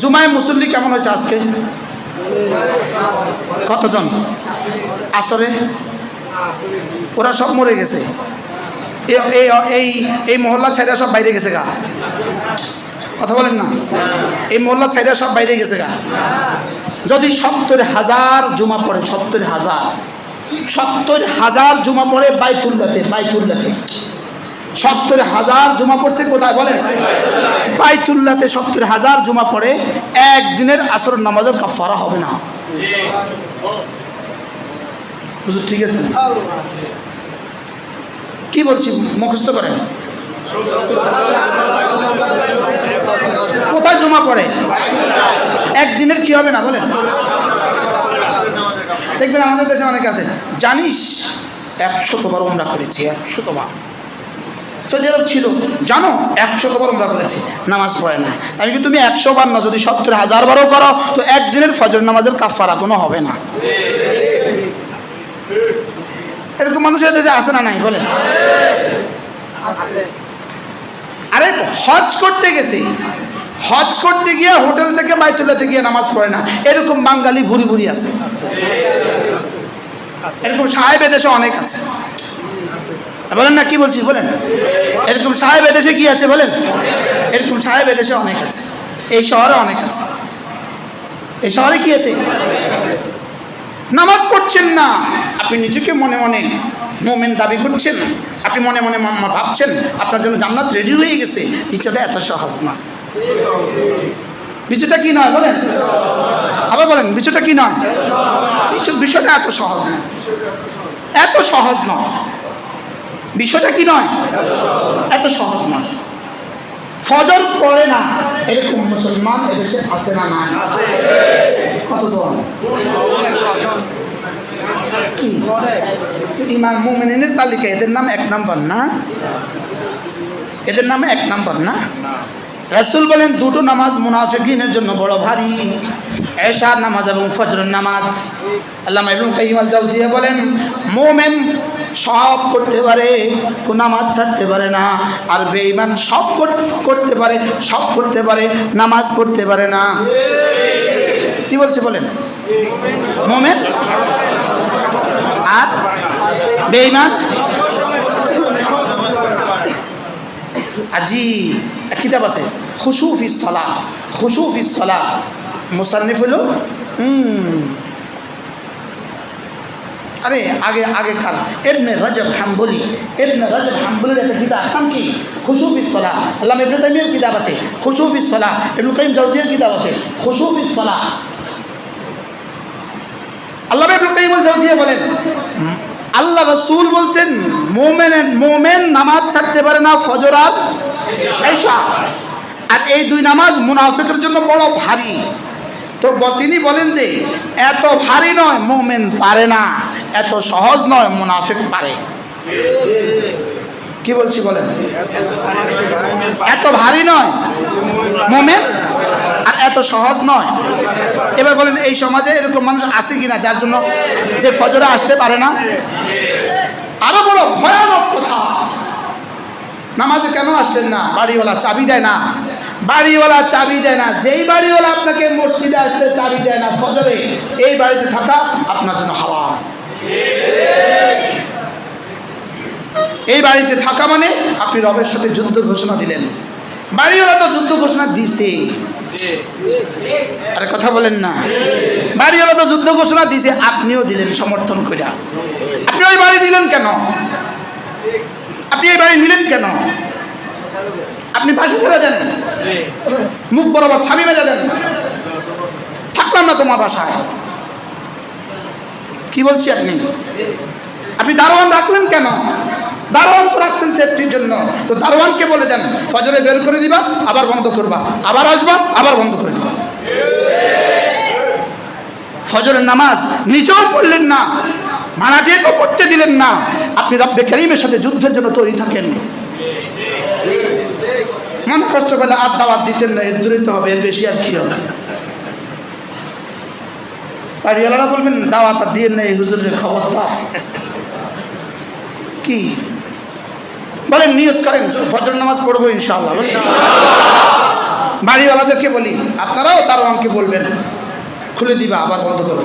জুমায় মুসল্লি কেমন হয়েছে আজকে? কতজন? আসরে? ওরা সব মরে গেছে। এই এই মহল্লা ছাইরা সব বাইরে গেছে গা। কথা বলেন না? এই মহল্লা ছাইরা সব বাইরে গেছে গা। যদি সত্তর হাজার জমা পড়ে, সত্তর হাজার। সত্তর হাজার জমা পড়ে বাইতুল্লাতে বাইতুল্লাতে সত্তর হাজার জমা পড়ছে, কোথায় বলেন? বাইতুল্লাতে সত্তর হাজার জমা পড়ে, একদিনের আসর নামাজের কাফারা হবে না। ঠিক আছে? কি বলছি, মুখস্থ করেন? কোথায় জমা পড়ে? একদিনের কি হবে না, বলেন? দেখবেন আমাদের দেশে অনেক আছে। জানিস, একশতবার আমরা করেছি, একশতবার। সৌদি আরব ছিল। জানো একশতবার আমরা করেছি নামাজ পড়ে না আমি কি তুমি একশো বার না যদি সত্তর হাজার বারও করো তো একদিনের ফজর নামাজের কাফারা কোনো হবে না। এরকম মানুষের দেশে আসে না নাই? বলে আরে হজ করতে গেছি। হজ করতে গিয়ে হোটেল থেকে বাইতুল্লাতে গিয়ে নামাজ পড়ে না। এরকম বাঙালি ভুরি ভুরি আছে। এরকম সাহেব দেশে অনেক আছে। বলেন না, কি বলছি বলেন। এরকম সাহেব দেশে কি আছে, বলেন। এরকম সাহেব দেশে অনেক আছে। এই শহরে অনেক আছে। এই শহরে কি আছে? নামাজ পড়ছেন না। আপনি নিজেকে মনে মনে মোমেন দাবি করছেন। আপনি মনে মনে ভাবছেন, আপনার জন্য জান্নাত রেডি হয়ে গেছে। বিষয়টা এত সহজ না। বিষয়টা কি নয়, বলেন? আবার বলেন, বিষয়টা কি নয়? বিষয়- বিষয়টা এত সহজ নয় এত সহজ নয়। বিষয়টা কি নয়? এত সহজ নয়। ফজর পড়ে না, এরকম মুসলমান এদেশে আছে না না কতজন কি? ইমাম মুমিনের তালিকা, এদের নাম এক নাম্বার না? এদের নাম এক নাম্বার না? রাসূল বলেন, দুটো নামাজ মুনাফিকিনের জন্য বড় ভারী। এশার নামাজ এবং ফজরের নামাজ। আল্লাহ ইবনুল কাইয়িম আল বলেন, মোমেন সব করতে পারে নামাজ ছাড়তে পারে না, আর বেঈমান সব করতে পারে, সব করতে পারে, নামাজ পড়তে পারে না। কি বলছে বলেন? মোমেন? আর বেঈমান? আজি কিতাব আছে খুশুফ ইসলা খুশুফ ইসলা মুসান্নিফ হলো, হুম। আরে, আগে আগে কার এমনি রজব হাম্বলি এমনি রজব হাম্বলির একটা কিতাব, নাম কি? খুশুফ ইসলা আল্লাহ ইবনে তাইমিয়ার কিতাব আছে। খুশুফ ইসলা ইবনুল কাইম জাওজিয়ার কিতাব আছে। খুশুফ ইসলা আল্লাহ ইবনুল কাইম জাওজিয়া বলেন, আল্লাহ রসুল বলছেন, মোমেন মোমেন নামাজ ছাড়তে পারে না ফজর আর আর এই দুই নামাজ মুনাফিকের জন্য বড় ভারী। তো তিনি বলেন যে, এত ভারী নয়, মোমেন পারে না। এত সহজ নয়, মুনাফিক পারে কি বলছি বলেন? এত ভারী নয়, মোমেন, আর এত সহজ নয়। এবার বলেন, এই সমাজে এরকম মানুষ আছে কিনা, যার জন্য যে ফজরে আসতে পারে না? আরও বড় ভয়ানক কথা। নামাজে কেন আসছেন না? বাড়িওয়ালা চাবি দেয় না। বাড়িওয়ালা চাবি দেয় না। যেই বাড়িওয়ালা আপনাকে মসজিদে আসতে চাবি দেয় না, ফজরে, এই বাড়িতে থাকা আপনার জন্য হাওয়া এই বাড়িতে থাকা মানে আপনি রবের সাথে যুদ্ধ ঘোষণা দিলেন। বাড়িওয়ালা তো যুদ্ধ ঘোষণা দিছে। আরে কথা বলেন না। বাড়িওয়ালা তো যুদ্ধ ঘোষণা দিছে, আপনিও দিলেন সমর্থন করে আপনি ওই বাড়ি দিলেন কেন? আপনি এই বাড়ি নিলেন কেন? আপনি পাশে ছেড়ে দেন। মুখ বরাবর ছাবি মেরে দেন। থাকলাম না তোমার বাসায়। কি বলছি আপনি? আপনি দারোয়ান রাখলেন কেন? দারোয়ান তো রাখছেন সেফটির জন্য। তো দারোয়ানকে বলে দেন, ফজরে বের করে দিবা, আবার বন্ধ করবা। আবার আসবা, আবার বন্ধ করে দিবা। ফজরের নামাজ নিজেও পড়লেন না মানাটিয়েকেও পড়তে দিলেন না। আপনি রব্বে করিমের সাথে যুদ্ধের জন্য তৈরি থাকেন। মন কষ্ট করলে আর দাওয়াত দিতেন না, এর দূরিত হবে, এর বেশি আর কি হবে? বাড়িওয়ালারা বলবেন, দাওয়াত আর দিয়ে নেই, হুজুরের খবরদার। কি? বলেন, নিয়ত করেন ফজর নামাজ পড়ব ইনশাআল্লাহ, বলেন। বাড়িওয়ালাদেরকে বলি, আপনারাও তার আমাকে বলবেন। খুলে দিবা, আবার বন্ধ করব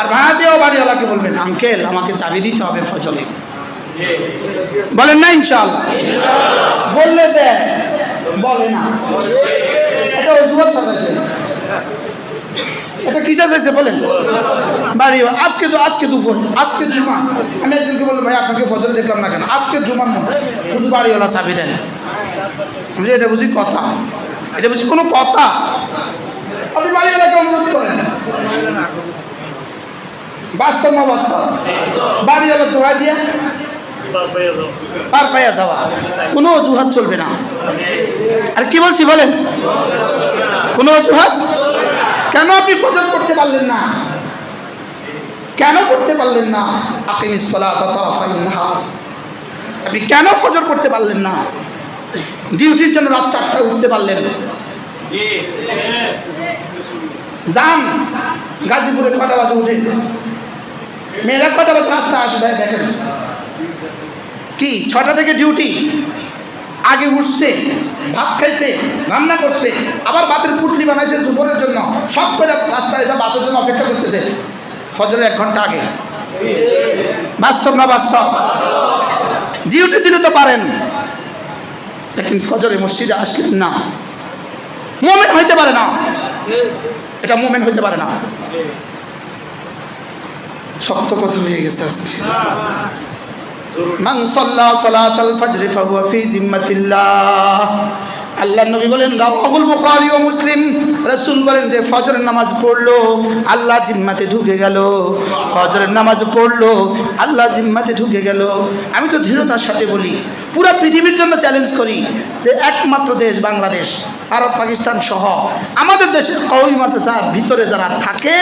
আর ভাড়াতেও বাড়িওয়ালাকে বলবেন, আঙ্কেল, আমাকে চাবি দিতে হবে ফজলে বলেন না ইনশাআল্লাহ? বললে দেয়, বলে না। এটা কি চাইছে বলেন? বাড়ি আজকে তো আজকে দুপুর আজকে জুমা আমি একজনকে বললাম ভাই আপনাকে ফজরে দেখলাম না কেন? আজকে জুমার মনে শুধু বাড়িওয়ালা চাবি দেন বলি, এটা বুঝি কথা? এটা বুঝি কোনো কথা? আপনি বাড়িওয়ালাকে অনুরোধ করেন। বাস্তব না বাস্তব? বাড়িওয়ালা তো ভাই দিয়া পার পাইয়া যাওয়া। কোনো অজুহাত চলবে না। আর কি বলছি বলেন? কোনো অজুহাত? কেন আপনি ফজর করতে পারলেন না? কেন করতে পারলেন না? আপনি কেন ফজর করতে পারলেন না? ডিউটির জন্য রাত চারটায় উঠতে পারলেন। যান। গাজীপুরে কটা বাজে উঠে। মেয়েরা কটা বাজে রাস্তা আসে দেখেন। কি? ছটা থেকে ডিউটি? আগে উঠছে, ভাত খাইছে, রান্না করছে, আবার ভাতের পুটলি বানাইছে দুপুরের জন্য, সব করে রাস্তায় এসে বাসের জন্য অপেক্ষা করতেছে। ফজরের এক ঘণ্টা আগে। বাস্তব না বাস্তব? ডিউটি দিলে তো পারেন। লেকিন ফজরে মসজিদে আসলেন না। মোমেন্ট হইতে পারে না। এটা মোমেন্ট হইতে পারে না। শক্ত কথা হয়ে গেছে আজকে। মান সাল্লা সালাতাল ফজর ফাহুয়া ফি জিম্মাতিল্লাহ। আল্লাহ নবী বলেন রাহুল বুখারী ও মুসলিম রাসূল বলেন যে ফজরের নামাজ পড়ল, আল্লাহ জিম্মাতে ঢুকে গেল। ফজরের নামাজ পড়ল, আল্লাহ জিম্মাতে ঢুকে গেল। আমি তো দৃঢ়তার সাথে বলি, পুরো পৃথিবীর জন্য চ্যালেঞ্জ করি যে একমাত্র দেশ বাংলাদেশ, ভারত, পাকিস্তান সহ আমাদের দেশের মাদ্রাসার ভিতরে যারা থাকে,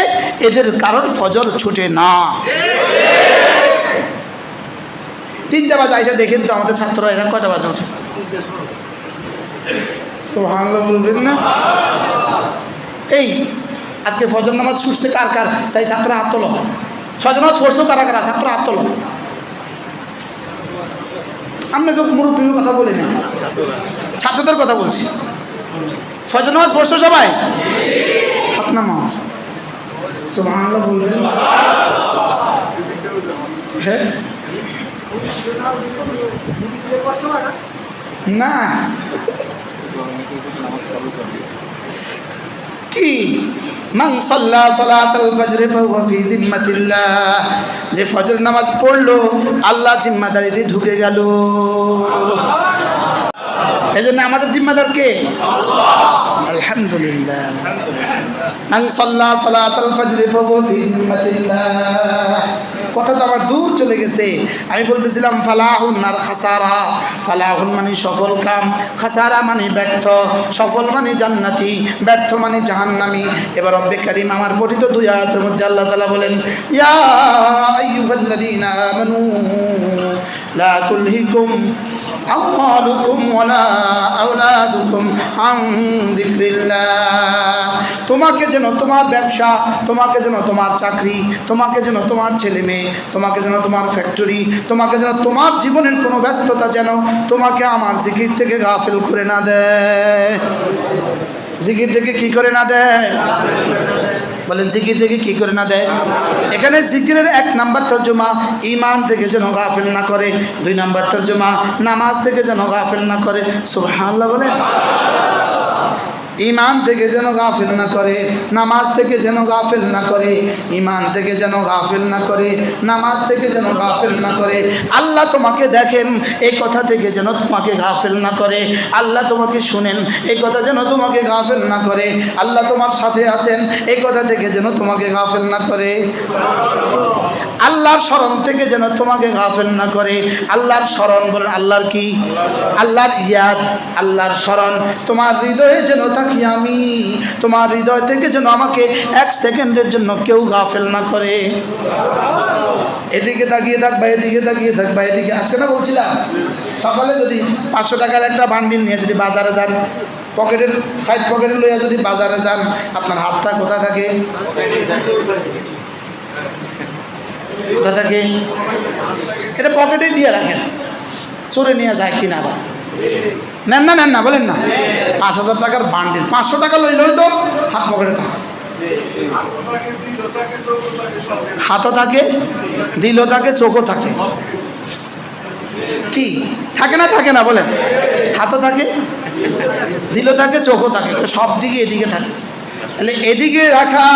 এদের কারণ ফজর ছুটে না। তিনটা বাজে আইসা দেখেন তো আমাদের ছাত্ররা এরা কয়টা বাজে ওঠে তো বলবেন না। এই আজকে ফজর নামাজ ছুটছে কার কার? সেই ছাত্র হাত তোলো। ফজর নামাজ পড়ছো কারা কারা? ছাত্র হাত তোলো। আপনাকে মুরব্বীর কথা বলি না। ছাত্রদের কথা বলছি। ফজর নামাজ পড়ছো সবাই? হাত নামাজ সুবহানাল্লাহ বলবেন হ্যাঁ? না। কি? মান সাল্লা সালাতাল ফজর ফাহুয়া ফি জিম্মাতিল্লাহ। যে ফজর নামাজ পড়ল, আল্লাহ জিম্মাদারিতে ঢুকে গেল। এই জন্য আমাদের জিম্মাদার কে? আলহামদুলিল্লাহ। মান সাল্লা সালাতাল ফজর ফাহুয়া ফি জিম্মাতিল্লাহ। কথা তো আমার দূর চলে গেছে। আমি বলতেছিলাম, ফালাহুন আর খাসারা। ফালাহুন মানে সফল কাম, খাসারা মানে ব্যর্থ। সফল মানে জান্নাতি, ব্যর্থ মানে জাহান্নামি। এবার রব্বে কারিম আমার পঠিত দুই আয়াতের মধ্যে আল্লাহ তালা বলেন, ইয়া আইয়ুহাল্লাযীনা লা তুলহিকুম আমওয়ালুকুম ওয়ালা আওলাদুকুম আন যিকরিল্লাহ। তোমাকে যেন তোমার ব্যবসা, তোমাকে যেন তোমার চাকরি, তোমাকে যেন তোমার ছেলে মেয়ে, তোমাকে যেন তোমার ফ্যাক্টরি, তোমাকে যেন তোমার জীবনের কোনো ব্যস্ততা যেন তোমাকে আমার জিকির থেকে গাফেল করে না দেয়। জিকির থেকে কি করে না দেয়? বলেন, জিকির থেকে কি করে না দেয়? এখানে জিকিরের এক নাম্বার তর্জমা ইমান থেকে যেন গাফেল না করে, দুই নাম্বার তর্জমা নামাজ থেকে যেন গাফেল না করে। সুবহানাল্লাহ বলেন। ইমান থেকে যেন গাফিল না করে, নামাজ থেকে যেন গাফিল না করে, ইমান থেকে যেন গাফিল না করে, নামাজ থেকে যেন গাফিল না করে। আল্লাহ তোমাকে দেখেন এই কথা থেকে যেন তোমাকে গাফিল না করে। আল্লাহ তোমাকে শুনেন এই কথা যেন তোমাকে গাফেল না করে। আল্লাহ তোমার সাথে আছেন এই কথা থেকে যেন তোমাকে গাফিল না করে। স্মরণ থেকে যেন তোমাকে গাফেল না করে। আল্লাহর স্মরণ বলেন, আল্লাহর কি? আল্লাহর ইয়াদ, আল্লাহর স্মরণ। তোমার হৃদয়ে যেন থাকি আমি, তোমার হৃদয় থেকে যেন আমাকে এক সেকেন্ডের জন্য কেউ গাফেল না করে। এদিকে তাকিয়ে থাকবা এদিকে তাকিয়ে থাকবা এদিকে। আজকে না বলছিলাম, সকালে যদি পাঁচশো টাকার একটা বান্ডিল নিয়ে যদি বাজারে যান, পকেটের সাইড পকেটে লইয়া যদি বাজারে যান, আপনার হাতটা কোথায় থাকে? কোথা থাকে এটা পকেটে দিয়ে রাখেন। চোরে নিয়ে যায় কিনা আবার। নেন না নেন না, বলেন না। পাঁচ হাজার টাকার বান্ডিল, পাঁচশো টাকা লইলেও তো হাত পকেটে থাকে। হাতও থাকে, দিলও থাকে, চোখও থাকে। কি? থাকে না থাকে না, বলেন। হাতও থাকে, দিলও থাকে, চোখও থাকে। সব দিকে এদিকে থাকে। তাহলে এদিকে রাখা